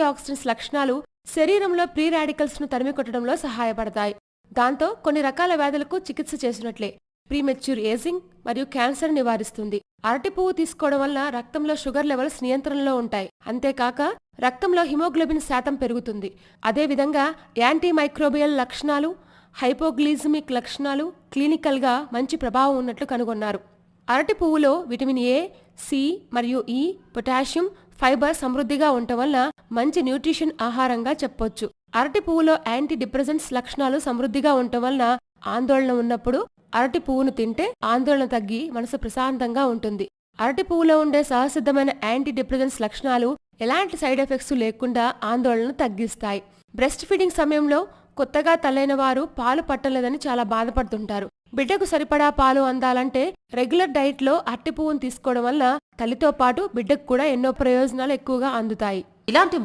Oxidants లక్షణాలు శరీరంలో pre రాడికల్స్ను తరిమికొట్టడంలో సహాయపడతాయి. దాంతో కొన్ని రకాల వ్యాధులకు చికిత్స చేసినట్లే. ప్రీమెచ్యూర్ ఏజింగ్ మరియు క్యాన్సర్ నివారిస్తుంది. అరటి పువ్వు తీసుకోవడం వల్ల రక్తంలో షుగర్ లెవెల్స్ నియంత్రణలో ఉంటాయి. అంతేకాక రక్తంలో హిమోగ్లోబిన్ శాతం పెరుగుతుంది. అదేవిధంగా యాంటీ మైక్రోబియల్ లక్షణాలు హైపోగ్లీజమిక్ లక్షణాలు క్లినికల్గా మంచి ప్రభావం ఉన్నట్లు కనుగొన్నారు. అరటి పువ్వులో విటమిన్ ఏ సి మరియు ఈ పొటాషియం ఫైబర్ సమృద్ధిగా ఉండటం వల్ల మంచి న్యూట్రిషన్ ఆహారంగా చెప్పొచ్చు. అరటి పువ్వులో యాంటీ డిప్రెసెంట్స్ లక్షణాలు సమృద్ధిగా ఉండటం వలన ఆందోళన ఉన్నప్పుడు అరటి పువ్వును తింటే ఆందోళన తగ్గి మనసు ప్రశాంతంగా ఉంటుంది. అరటి పువ్వులో ఉండే సహసిద్ధమైన యాంటీ డిప్రెసెంట్స్ లక్షణాలు ఎలాంటి సైడ్ ఎఫెక్ట్స్ లేకుండా ఆందోళనను తగ్గిస్తాయి. బ్రెస్ట్ ఫీడింగ్ సమయంలో కొత్తగా తల్లైన వారు పాలు పట్టలేదని చాలా బాధపడుతుంటారు. బిడ్డకు సరిపడా పాలు అందాలంటే రెగ్యులర్ డైట్లో అరటి పువ్వును తీసుకోవడం వల్ల తల్లితో పాటు బిడ్డకు కూడా ఎన్నో ప్రయోజనాలు ఎక్కువగా అందుతాయి. ఇలాంటి